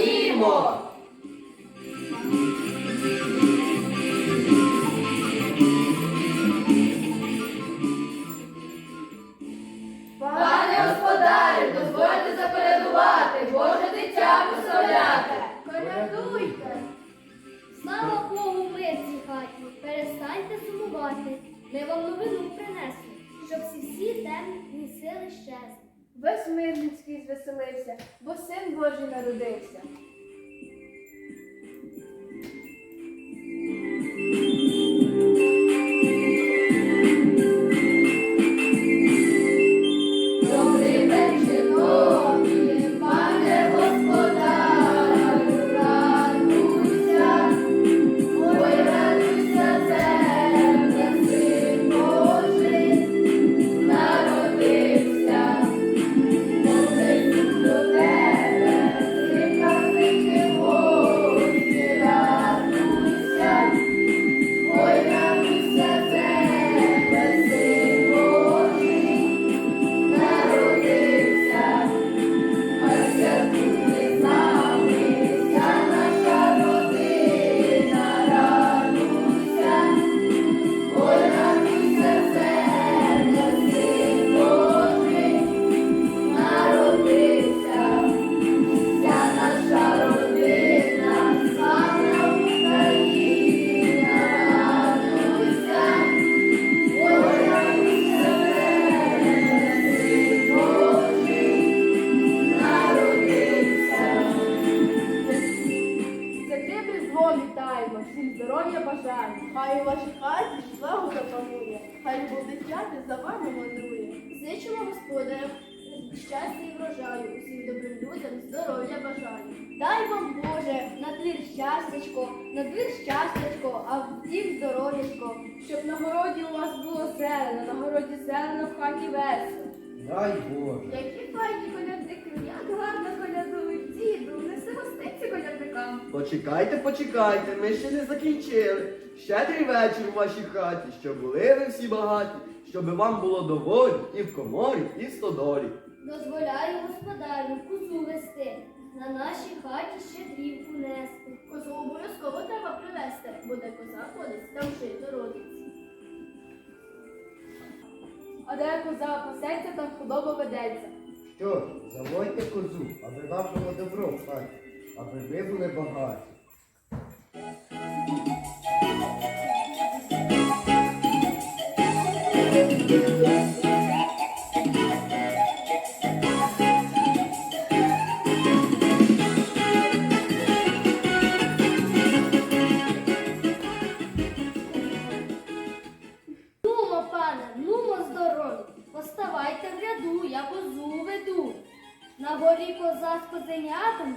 Ходімо! Пане господарю, дозвольте запорядувати, Боже дитя прославляти. Колядуйте! Слава Богу, мир цій хаті, перестаньте сумувати. Ми вам новину принесли, щоб всі всі темні сили щезли. Весь мирницький звеселився, бо син Божий народився. Всім здоров'я бажаємо. Хай у вашій хаті славу запанує, хай любов дитяти за вами мандрує. Зичимо господарям щастя і врожаю, усім добрим людям здоров'я бажаю. Дай вам Боже на двір щастячко, на двір щастячко, а в дім здоров'ячко, щоб на городі у вас було зелено, на городі зелено в хаті весело. Дай Боже. Які файні колядники, як гарно колядують, діду, неси гостинці колядникам. Почекайте, почекайте, ми ще не закінчили. Щедрий вечір у вашій хаті, щоб були ви всі багаті, щоб вам було доволі і в коморі, і в стодолі. Дозволяю господарю кузу вести, на нашій хаті щедрівку нести. Козу обов'язково треба привезти, бо де коза ходить, там жито родиться. А де коза пасеться, там худоба ведеться. Що заводьте козу, аби вам було добро в аби ви були багаті. З козенятами,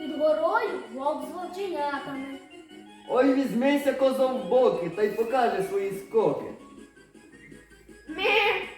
під горою вовк з вовченятами. Ой, візьмися козом в боки та й покаже свої скоки. Ого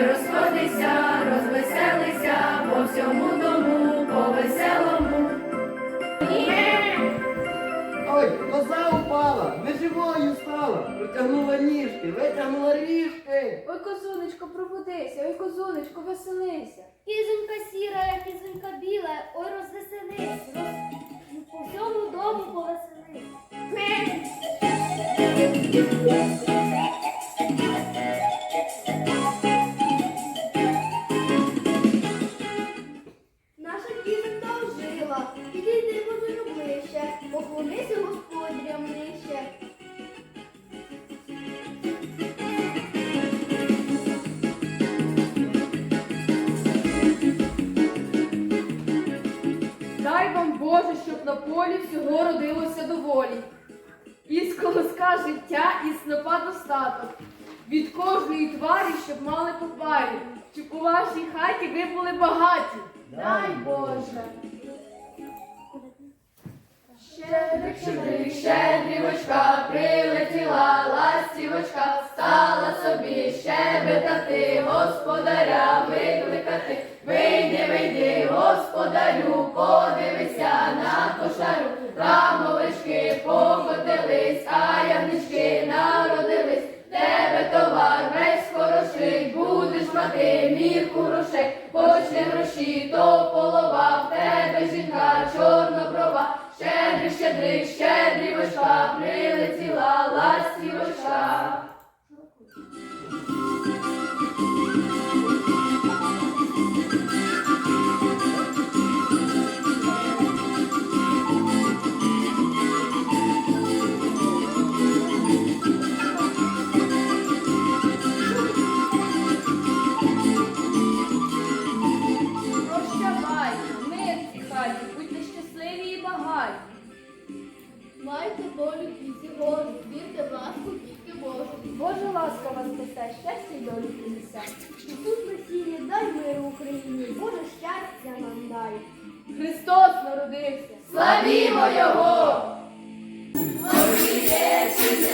ой, розходися, розвеселися, по всьому дому, по веселому. Ой, коза упала, не живою стала, протягнула ніжки, витягнула ріжки. Ой, козунечко, пробудися, ой, козунечко, веселися. Кізонька сіра, кізонька біла, ой розвеселись, роз... по всьому дому повеселись. Полі всього родилося доволі. Із колоска життя і снопа достаток. Від кожної тварі, щоб мали по парі, щоб у вашій хаті ви були багаті. Дай Боже. Щедрик, щедрик, щедрівочка, прилетіла ластівочка, стала собі щебетати, господаря ласка воскресе, щастя й долі принесе. Ісус Месія, дай миру Україні, Боже щастя нам дай. Христос народився, славімо Його! Господи,